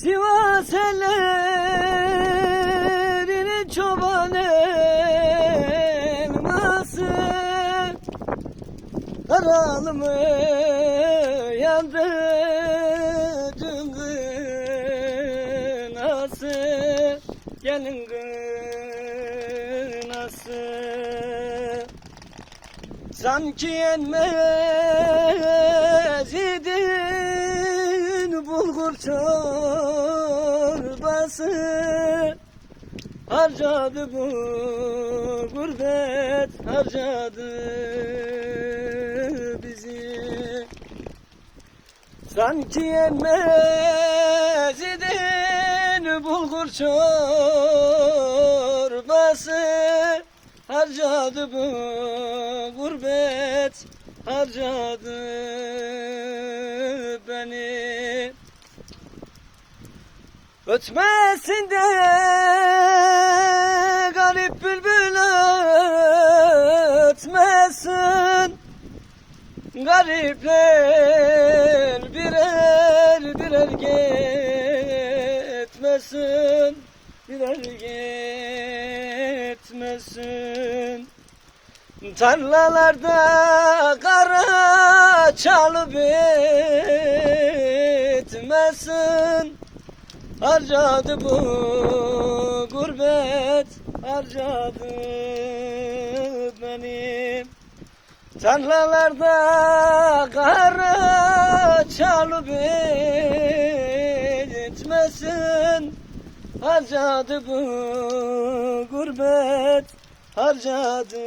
Sivas ellerinin çoban elması. Karalımı yandı kınası Gelin kınası. Sanki yenmez bulgur çorbası Harcadı bu gurbet harcadı bizi. Sanki yenmez idin bulgur çorbası Harcadı bu gurbet harcadı Ötmesin de garip bülbül ötmesin. Garipler birer birer gitmesin. Birer gitmesin. Tarlalarda kara çalıp bitmesin Harcadı bu gurbet harcadı beni. Tarlalarda kara çalıp bitmesin. Harcadı bu gurbet harcadı